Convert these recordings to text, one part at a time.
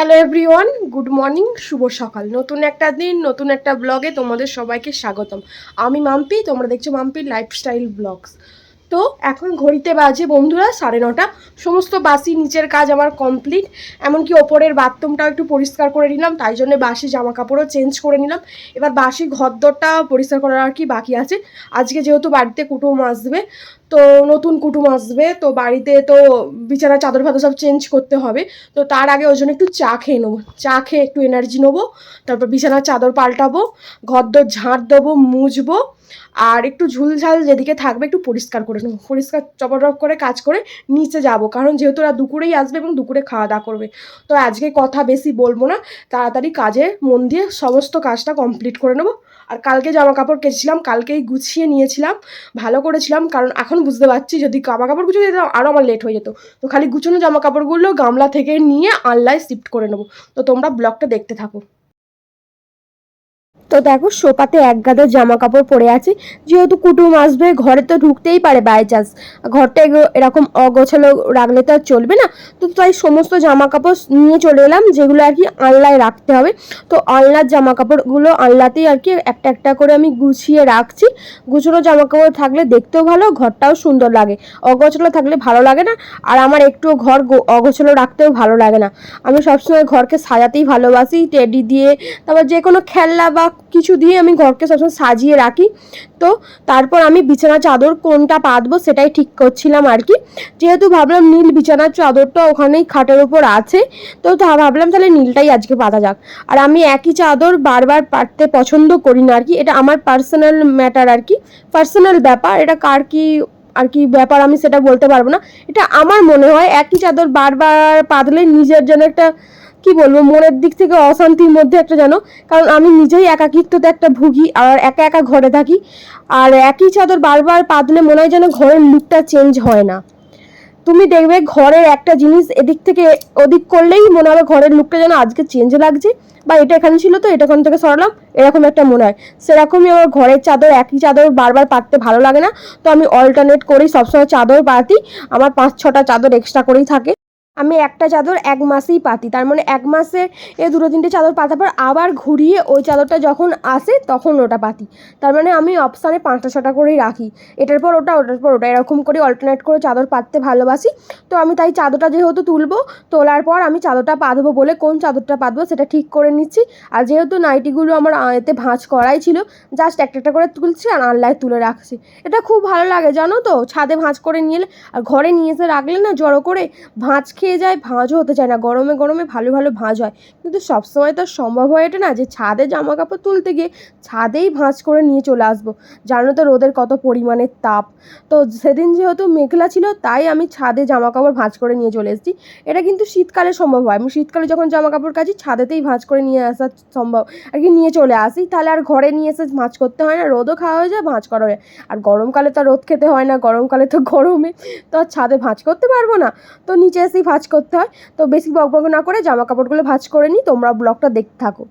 Hello everyone good morning শুভ সকাল। নতুন একটা দিন, নতুন একটা ব্লগে তোমাদের সবাইকে স্বাগতম। আমি মাম্পি, তোমরা দেখছ মাম্পির লাইফস্টাইল ব্লগস তো এখন ঘড়িতে বাজে বন্ধুরা সাড়ে নটা। সমস্ত বাসি নিচের কাজ আমার কমপ্লিট এমনকি ওপরের বাথরুমটাও একটু পরিষ্কার করে নিলাম, তাই জন্য বাসি জামা কাপড়ও চেঞ্জ করে নিলাম। এবার বাসি ঘরদরটা পরিষ্কার করার আর কি বাকি আছে। আজকে যেহেতু বাড়িতে কুটুম আসবে তো নতুন কুটুম আসবে, তো বাড়িতে তো বিছানা চাদর ফাদর সব চেঞ্জ করতে হবে, তো তার আগে ওই জন্য একটু চা খেয়ে নেব। চা খেয়ে একটু এনার্জি নেব, তারপর বিছানার চাদর পাল্টাবো, ঘরদর ঝাঁট দেবো, মুছবো, আর একটু ঝুলঝাল যেদিকে থাকবে একটু পরিষ্কার করে নেব। পরিষ্কার চপটপ করে কাজ করে নিচে যাব, কারণ যেহেতু ওরা দুপুরেই আসবে এবং দুপুরে খাওয়া দাওয়া করবে, তো আজকে কথা বেশি বলব না, তাড়াতাড়ি কাজে মন দিয়ে সমস্ত কাজটা কমপ্লিট করে নেব। আর কালকে জামা কাপড় কেচেছিলাম, কালকেই গুছিয়ে নিয়েছিলাম, ভালো করেছিলাম, কারণ এখন বুঝতে পারছি যদি জামা কাপড় গুছিয়ে দিতাম আরও আমার লেট হয়ে যেত। তো খালি গুছানো জামা কাপড়গুলো গামলা থেকে নিয়ে আনলায় শিফট করে নেব। তো তোমরা ব্লগটা দেখতে থাকো। তো দেখো, সোফাতে এক গাদা জামা কাপড় পরে আছে। যেহেতু কুটুম আসবে, ঘরে তো ঢুকতেই পারে বাই চান্স ঘরটা এরকম অগোছালো রাখলে তো আর চলবে না। তো তাই সমস্ত জামা কাপড় নিয়ে চলে এলাম, যেগুলো আর কি আনলায় রাখতে হবে। তো আনলার জামা কাপড়গুলো আনলাতেই আর কি একটা একটা করে আমি গুছিয়ে রাখছি। গুছানো জামা কাপড় থাকলে দেখতেও ভালো, ঘরটাও সুন্দর লাগে। অগোছালো থাকলে ভালো লাগে না, আর আমার একটু ঘর অগোছালো রাখতেও ভালো লাগে না। আমি সবসময় ঘরকে সাজাতেই ভালোবাসি, টেডি দিয়ে, তারপর যে কোনো খেলনা বা কিছু দিয়ে আমি ঘরকে সবসময় সাজিয়ে রাখি। তো তারপর আমি বিছানা চাদর কোনটা পাতবো সেটাই ঠিক করছিলাম আর কি। যেহেতু ভাবলাম নীল বিছানার চাদরটা ওখানেই খাটের ওপর আছে, তো তা ভাবলাম তাহলে নীলটাই আজকে পাতা যাক। আর আমি একই চাদর বারবার পাততে পছন্দ করি না আর কি, এটা আমার পার্সোনাল ম্যাটার আর কি পার্সোনাল ব্যাপার। এটা কার কি আর কি ব্যাপার আমি সেটা বলতে পারব না। এটা আমার মনে হয় একই চাদর বারবার পাতলে নিজের জন্য একটা কি বলব, মনের দিক থেকে অশান্তির মধ্যে একটা যেন কারণ আমি নিজেই একাকিত্বতে একটা ভুগি আর একা একা ঘরে থাকি। আর একই চাদর বারবার পাতলে মনে হয় যেন ঘরের লুকটা চেঞ্জ হয় না। তুমি দেখবে ঘরের একটা জিনিস এদিক থেকে ওদিক করলেই মনে হবে ঘরের লুকটা যেন আজকে চেঞ্জ লাগছে। বা এটা এখানে ছিল তো, এটা এখান থেকে সরালাম, এরকম একটা মনে হয়। সেরকমই আমার ঘরের চাদর, একই চাদর বারবার পাততে ভালো লাগে না। তো আমি অল্টারনেট করেই সবসময় চাদর পাতি আমার পাঁচ ছটা চাদর এক্সট্রা করেই থাকে। আমি একটা চাদর এক মাসেই পাতি। তার মানে এক মাসে এ দুটো তিনটে চাদর পাতার পর আবার ঘুরিয়ে ওই চাদরটা যখন আসে তখন ওটা পাতি। তার মানে আমি অপশানে পাঁচটা ছটা করেই রাখি। এটার পর ওটা, ওটার পর ওটা। এরকম করে অল্টারনেট করে চাদর পাততে ভালোবাসি। তো আমি তাই চাদরটা যেহেতু তুলবো, তোলার পর আমি চাদরটা পাতবো বলে কোন চাদরটা পাতবো সেটা ঠিক করে নিচ্ছি। আর যেহেতু নাইটিগুলো আমার এতে ভাঁজ করাই ছিল জাস্ট একটা একটা করে তুলছি আর আনলায় তুলে রাখছি। এটা খুব ভালো লাগে, জানো তো? ছাদে ভাঁজ করে নিয়ে আর ঘরে নিয়ে এসে রাখলে না জড়ো করে ভাঁজ খেয়ে যায়, ভাঁজও হতে চায় না। গরমে গরমে ভালো ভালো ভাঁজ হয়। কিন্তু সবসময় তো সম্ভব হয়ে ওঠে না যে ছাদে জামা কাপড় তুলতে গিয়ে ছাদেই ভাঁজ করে নিয়ে চলে আসব। জানো তো রোদের কত পরিমাণের তাপ। তো সেদিন যেহেতু মেঘলা ছিল, তাই আমি ছাদে জামা কাপড় ভাঁজ করে নিয়ে চলে এসেছি। এটা কিন্তু শীতকালে সম্ভব হয়। আমি শীতকালে যখন জামা কাপড় কাচি, ছাদেতেই ভাঁজ করে নিয়ে আসা সম্ভব। আর কি নিয়ে চলে আসি, তাহলে আর ঘরে নিয়ে এসে ভাঁজ করতে হয় না। রোদও খাওয়া হয়ে যায়, ভাঁজ করা হয় আর গরমকালে তো রোদ খেতে হয় না। গরমকালে তো গরমে তো আর ছাদে ভাঁজ করতে পারব না। তো নিচে এসেই ভাঁজ করতে হয়। তো বেশি বকবক না করে জামা কাপড়গুলো ভাঁজ করে নিই তোমরা ব্লগটা দেখতে থাকো।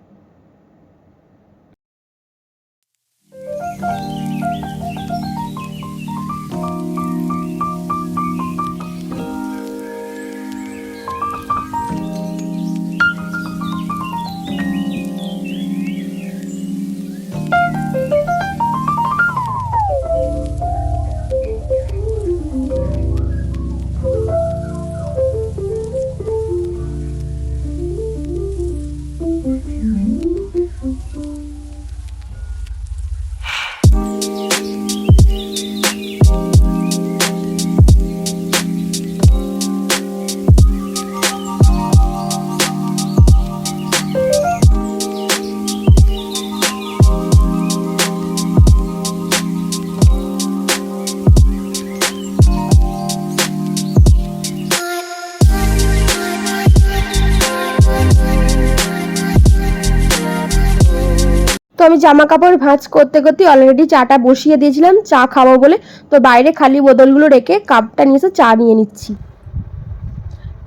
জামা কাপড় ভাঁজ করতে করতে অলরেডি চাটা বসিয়ে দিয়েছিলাম, চা খাব বলে। তো বাইরে খালি বোতলগুলো রেখে কাপটা নিয়ে এসে চা নিয়ে নিচ্ছি।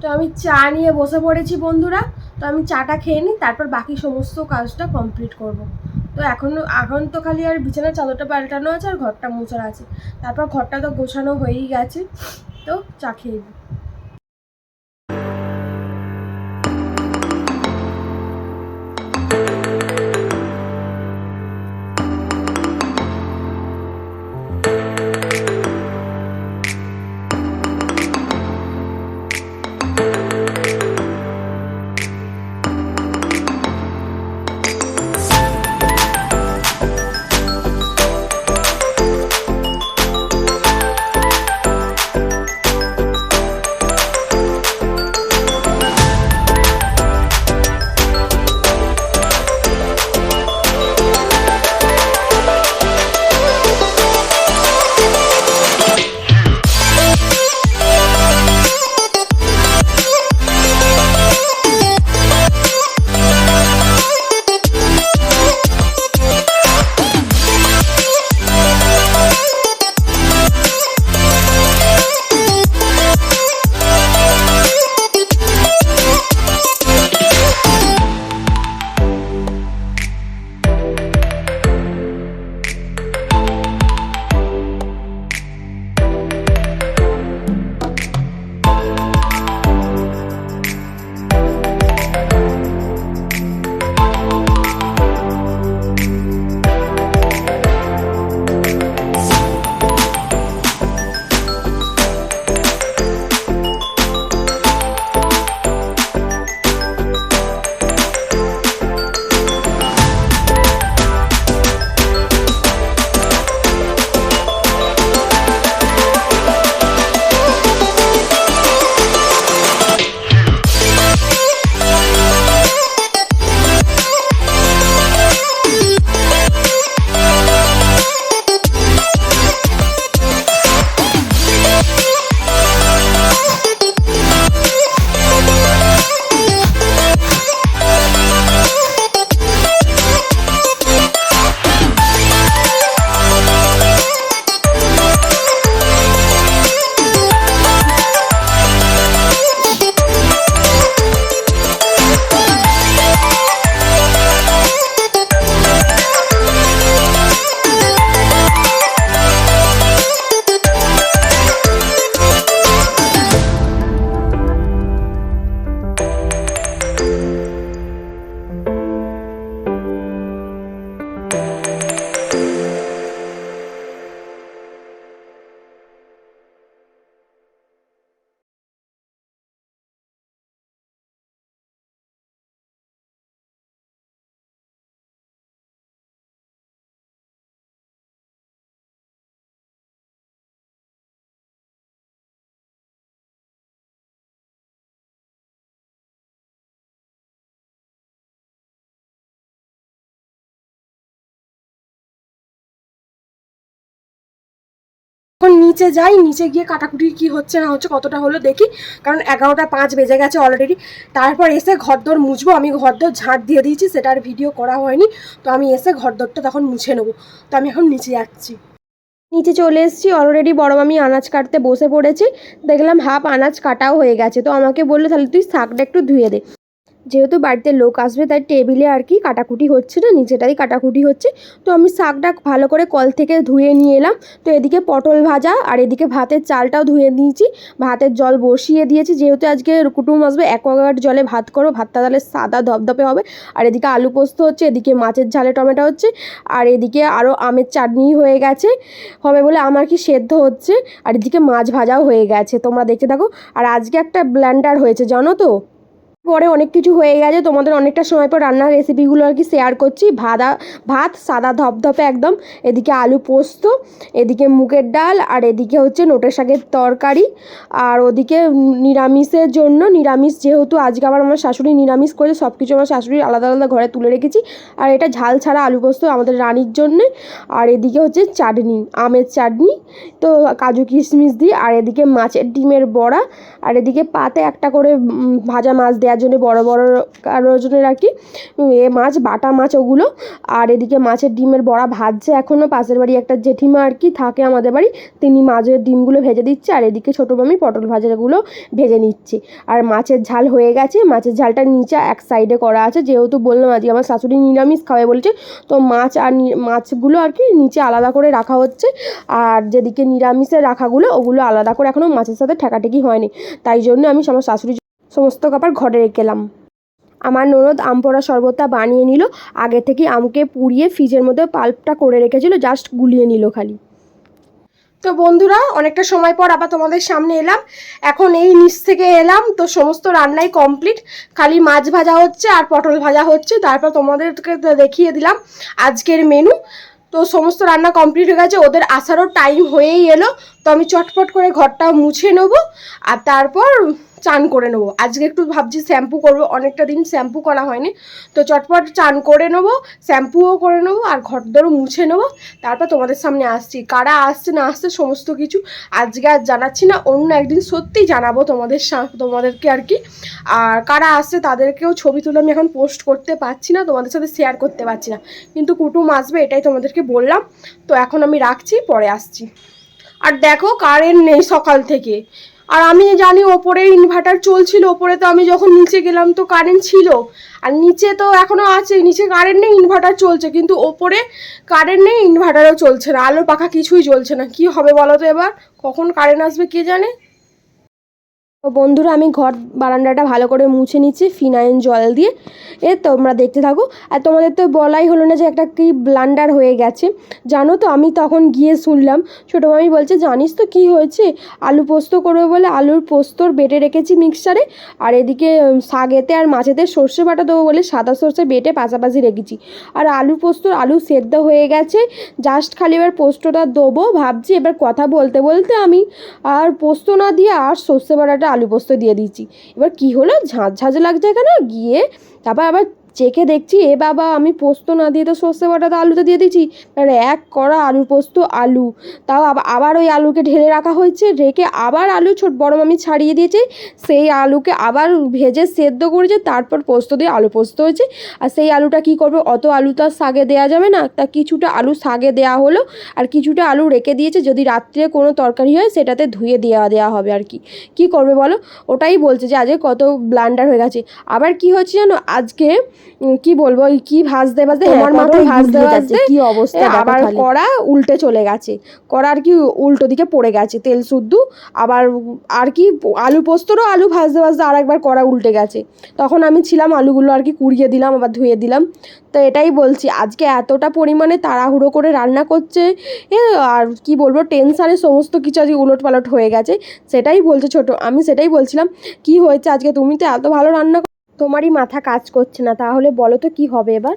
তো আমি চা নিয়ে বসে পড়েছি বন্ধুরা। তো আমি চাটা খেয়ে নিই, তারপর বাকি সমস্ত কাজটা কমপ্লিট করব। তো এখন এখন তো খালি আর বিছানার চাদরটা পাল্টানো আছে আর ঘরটা মোছার আছে। তারপর ঘরটা তো গোছানো হয়েই গেছে। তো চা খেয়ে নিই। এখন নিচে যাই, নিচে গিয়ে কাটাকুটি কি হচ্ছে না হচ্ছে কতটা হলো দেখি, কারণ এগারোটা পাঁচ বেজে গেছে অলরেডি তারপর এসে ঘরদোর মুছবো, আমি ঘর ঘরদোর ঝাঁট দিয়ে দিয়েছি, সেটা আর ভিডিও করা হয়নি, তো আমি এসে ঘর ঘরদোরটা তখন মুছে নেব। তো আমি এখন নিচে যাচ্ছি। নিচে চলে এসেছি অলরেডি বড় মামি আনাজ কাটতে বসে পড়েছি, দেখলাম হাফ আনাজ কাটাও হয়ে গেছে, তো আমাকে বলল তাহলে তুই শাকটা একটু ধুয়ে দে। যেহেতু বাড়িতে লোক আসবে, তাই টেবিলে আর কি কাটাকুটি হচ্ছে না নিচেটাই কাটাকুটি হচ্ছে। তো আমি শাকটা ভালো করে কল থেকে ধুয়ে নিয়ে এলাম। তো এদিকে পটল ভাজা আর এদিকে ভাতের চালটাও ধুয়ে নিয়েছি। ভাতের জল বসিয়ে দিয়েছি, যেহেতু আজকে কুটুম আসবে, অ্যাকোয়াগার্ড জলে ভাত করো, ভাতটা তাহলে সাদা ধপধপে হবে। আর এদিকে আলু পোস্ত হচ্ছে, এদিকে মাছের ঝালে টমেটো হচ্ছে, আর এদিকে আরও আমের চাটনি হয়ে গেছে। হবে বলে আমার কি সেদ্ধ হচ্ছে, আর এদিকে মাছ ভাজাও হয়ে গেছে, তোমরা দেখতে থাকো। আর আজকে একটা ব্ল্যান্ডার হয়েছে, জানো তো? পরে অনেক কিছু হয়ে গেছে, তোমাদের অনেকটা সময় পর রান্নার রেসিপিগুলো আর কি শেয়ার করছি। ভাদা, ভাত সাদা ধপধপে একদম, এদিকে আলু পোস্ত, এদিকে মুগের ডাল, আর এদিকে হচ্ছে নোটের শাকের তরকারি। আর ওদিকে নিরামিষের জন্য, নিরামিষ যেহেতু আজকে আবার আমার শাশুড়ি নিরামিষ করেছে সব কিছু আমার শাশুড়ি আলাদা আলাদা ঘরে তুলে রেখেছি। আর এটা ঝাল ছাড়া আলু পোস্ত আমাদের রানীর জন্যে। আর এদিকে হচ্ছে চাটনি, আমের চাটনি, তো কাজু কিশমিশ দিই আর এদিকে মাছের ডিমের বড়া, আর এদিকে পাতে একটা করে ভাজা মাছ দেওয়ার জন্য বড় বড় কারোর জন্য আর কি এ মাছ, বাটা মাছ ওগুলো। আর এদিকে মাছের ডিমের বড়া ভাজছে এখনও পাশের বাড়ি একটা জেঠিমা আর কি থাকে আমাদের বাড়ি। তিনি মাছের ডিমগুলো ভেজে দিচ্ছে আর এদিকে ছোটো মামি পটল ভাজাগুলো ভেজে নিচ্ছে। আর মাছের ঝাল হয়ে গেছে। মাছের ঝালটা নিচে এক সাইডে করা আছে। যেহেতু বললাম আজকে আমার শাশুড়ি নিরামিষ খাবে বলেছে, তো মাছ আর মাছগুলো আর কি নিচে আলাদা করে রাখা হচ্ছে। আর যেদিকে নিরামিষের রাখাগুলো, ওগুলো আলাদা করে এখনও মাছের সাথে ঠেকাঠেকি হয়নি। তাই জন্য আমি আমার শাশুড়ি সমস্ত কাপড় ঘরে রেখেলাম। আমার ননদ আম পোড়া শরবতটা বানিয়ে নিল, আগে থেকে আমকে পুড়িয়ে ফ্রিজের মধ্যে পাল্পটা করে রেখেছিল জাস্ট গুলিয়ে নিল খালি। তো বন্ধুরা, অনেকটা সময় পর আবার তোমাদের সামনে এলাম। এখন এই নিচ থেকে এলাম, তো সমস্ত রান্নাই কমপ্লিট খালি মাছ ভাজা হচ্ছে আর পটল ভাজা হচ্ছে, তারপর তোমাদেরকে দেখিয়ে দিলাম আজকের মেনু তো সমস্ত রান্না কমপ্লিট হয়ে গেছে, ওদের আসারও টাইম হয়েই এলো। তো আমি চটপট করে ঘরটা মুছে নেব, আর তারপর চান করে নেব। আজকে একটু ভাবছি শ্যাম্পু করব, অনেকটা দিন শ্যাম্পু করা হয়নি। তো চটপট চান করে নেব, শ্যাম্পুও করে নেব, আর ঘরদরও মুছে নেব। তারপর তোমাদের সামনে আসছি, কারা আসছে না আসছে সমস্ত কিছু আজকে আর জানাচ্ছি না, অন্য একদিন সত্যিই জানাব তোমাদের তোমাদেরকে আর কি। আর কারা আসছে তাদেরকেও ছবি তুলে আমি এখন পোস্ট করতে পারছি না, তোমাদের সাথে শেয়ার করতে পারছি না। কিন্তু কুটুম আসবে, এটাই তোমাদেরকে বললাম। তো এখন আমি রাখছি, পরে আসছি। আর দেখো কারেন্ট নেই সকাল থেকে। আর আমি জানি ওপরে ইনভার্টার চলছিল, ওপরে তো আমি যখন নিচে গেলাম তো কারেন্ট ছিল। আর নিচে তো এখনও আছে, নিচে কারেন্ট নেই ইনভার্টার চলছে, কিন্তু ওপরে কারেন্ট নেই ইনভার্টারও চলছে না আলো পাখা কিছুই চলছে না। কি হবে বলো তো এবার? কখন কারেন্ট আসবে কে জানে? বন্ধুরা, আমি ঘর বারান্দাটা ভালো করে মুছে নিচ্ছি ফিনাইন জল দিয়ে। এ তোমরা দেখতে থাকো। আর তোমাদের তো বলাই হলো না যে একটা কি ব্লান্ডার হয়ে গেছে। জানো তো, আমি তখন গিয়ে শুনলাম, ছোটো মামি বলছে, জানিস তো কি হয়েছে? আলু পোস্ত করবে বলে আলুর পোস্তর বেটে রেখেছি মিক্সারে আর এদিকে শাকেতে আর মাছেতে সর্ষে বাটা দেবো বলে সাদা সর্ষে বেটে পাশাপাশি রেখেছি। আর আলু পোস্তর আলু সেদ্ধ হয়ে গেছে। জাস্ট খালি এবার পোস্তটা দেবো, ভাবছি এবার কথা বলতে বলতে আমি, আর পোস্ত না দিয়ে আর সর্ষে বাটাটা আলু পোস্ত দিয়ে দিয়েছি। এবার কি হলো? ঝাঁঝ ঝাঁঝ লাগছে এখানে গিয়ে তারপর আবার চেকে দেখছি, এ বাবা, আমি পোস্ত না দিয়ে তো সর্ষে বাটাটা আলুতে দিয়ে দিচ্ছি আর এক কড়া আলু পোস্ত, আলু। তাও আবার ওই আলুকে ঢেলে রাখা হয়েছে, রেখে আবার আলু ছোট, বড় মামি ছাড়িয়ে দিয়েছে। সেই আলুকে আবার ভেজে সেদ্ধ করেছে, তারপর পোস্ত দিয়ে আলু পোস্ত হয়েছে। আর সেই আলুটা কি করবে? অত আলু তো আর শাগে দেওয়া যাবে না। তা কিছুটা আলু শাগে দেওয়া হলো, আর কিছুটা আলু রেখে দিয়েছে। যদি রাত্রে কোনো তরকারি হয়, সেটাতে ধুয়ে দেওয়া দেওয়া হবে আর কি। কি করবে বলো? ওটাই বলছে যে, আজকে কত ব্লান্ডার হয়ে গেছে। আবার কি হচ্ছে জানো? আজকে কি বলব ওই কি ভাজতে ভাজতে আমার তোমার মাথায় ভাজতে ভাজতে কি অবস্থা আবার কড়া উল্টে চলে গেছে। কড়া আর কি উল্টো দিকে পড়ে গেছে তেল শুদ্ধ। আবার আর কি আলু পোস্তরও আলু ভাজতে ভাজতে আর একবার কড়া উল্টে গেছে। তখন আমি ছিলাম আলুগুলো আর কি কুড়িয়ে দিলাম আবার ধুয়ে দিলাম। তো এটাই বলছি আজকে এতটা পরিমাণে তাড়াহুড়ো করে রান্না করছে আর কি বলব টেনশানে সমস্ত কিছু আজকে উলট পালট হয়ে গেছে। সেটাই বলছে ছোট আমি সেটাই বলছিলাম কি হয়েছে আজকে? তুমি তো এত ভালো রান্না তোমারই মাথা কাজ করছে না, তাহলে বলো তো কি হবে এবার?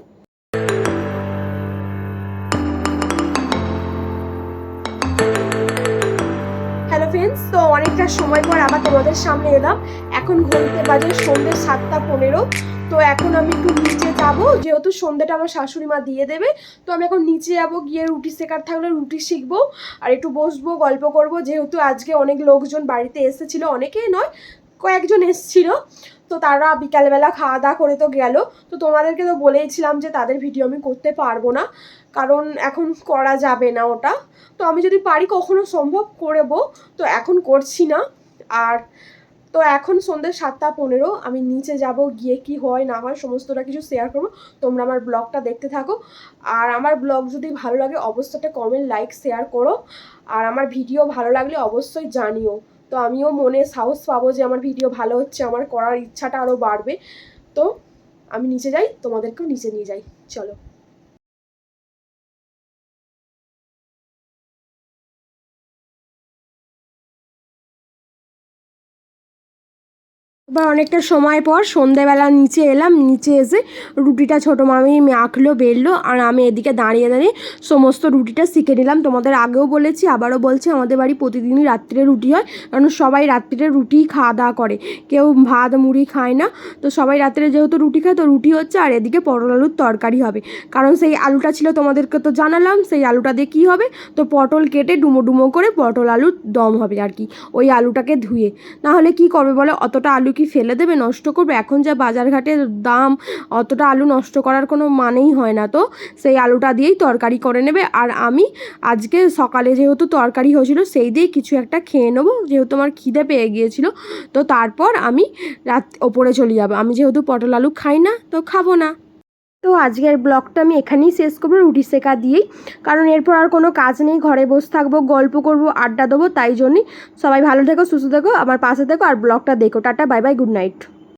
হ্যালো তো অনেকটা সময় পর আবার তোমাদের সামনে এলাম। এখন ঘুরতে বাজে সন্ধ্যে সাতটা পনেরো। তো এখন আমি একটু নিচে যাব, যেহেতু সন্ধ্যেটা আমার শাশুড়ি মা দিয়ে দেবে। তো আমি এখন নিচে যাব, গিয়ে রুটি শেখার থাকলে রুটি শিখব। আর একটু বসবো, গল্প করব, যেহেতু আজকে অনেক লোকজন বাড়িতে এসেছিল, অনেকেই নয়। কয়েকজন এসেছিল। তো তারা বিকালবেলা খাওয়া দাওয়া করে তো গেল। তো তোমাদেরকে তো বলেইছিলাম যে তাদের ভিডিও আমি করতে পারব না। কারণ এখন করা যাবে না ওটা। তো আমি যদি পারি কখনো সম্ভব করব। তো এখন করছি না। আর তো এখন সন্ধ্যে সাতটা পনেরো, আমি নিচে যাব, গিয়ে কি হয়, না হয় সমস্তটা কিছু শেয়ার করব। তোমরা আমার ব্লগটা দেখতে থাকো। আর আমার ব্লগ যদি ভালো লাগে, অবশ্যই একটা কমেন্ট লাইক শেয়ার করো। আর আমার ভিডিও ভালো লাগলে অবশ্যই জানিও। তো আমিও মনে সাহস পাবো যে আমার ভিডিও ভালো হচ্ছে, আমার করার ইচ্ছাটা আরও বাড়বে। তো আমি নিচে যাই, তোমাদেরকেও নিচে নিয়ে যাই। চলো। এবার অনেকটা সময় পর সন্ধেবেলা নিচে এলাম, নিচে এসে রুটিটা ছোটো মামি আঁকলো, বেললো আর আমি এদিকে দাঁড়িয়ে দাঁড়িয়ে সমস্ত রুটিটা শিখে নিলাম। তোমাদের আগেও বলেছি, আবারও বলছি, আমাদের বাড়ি প্রতিদিনই রাত্রিরে রুটি হয়, কারণ সবাই রাত্রিরে রুটি খাওয়া দাওয়া করে। কেউ ভাত, মুড়ি খায় না, তো সবাই রাত্রে যেহেতু রুটি খায়, তো রুটি হচ্ছে আর এদিকে পটল আলুর তরকারি হবে। কারণ সেই আলুটা ছিল, তোমাদেরকে তো জানালাম, সেই আলুটা দিয়ে কী হবে? তো পটল কেটে ডুমো ডুমো করে পটল আলুর দম হবে আর কি, ওই আলুটাকে ধুয়ে। না হলে কী করবে বলে, অতটা আলু কি ফেলে দেবে, নষ্ট করবে। এখন যা বাজার ঘাটের দাম, অতটা আলু নষ্ট করার কোনো মানেই হয় না তো। সেই আলুটা দিয়েই তরকারি করে নেবে। আর আমি আজকে সকালে যেহেতু তরকারি হয়েছিল, সেই দিয়ে কিছু একটা খেয়ে নেব। যেহেতু আমার খিদে পেয়ে গিয়েছিল, তো তারপর আমি রাত, ওপরে চলে যাব। আমি যেহেতু পটল আলু খাই না, তো খাব না। তো আজকের ব্লগটা আমি এখানেই শেষ করব, রুটি শেখা দিয়েই। কারণ এরপর আর কোনো কাজ নেই, ঘরে বসে থাকব, গল্প করব, আড্ডা দেবো, তাই জন্যই। সবাই ভালো থেকো, সুস্থ থেকো, আমার পাশে থেকো, আর ব্লগটা দেখো। Tata, bye bye, good night.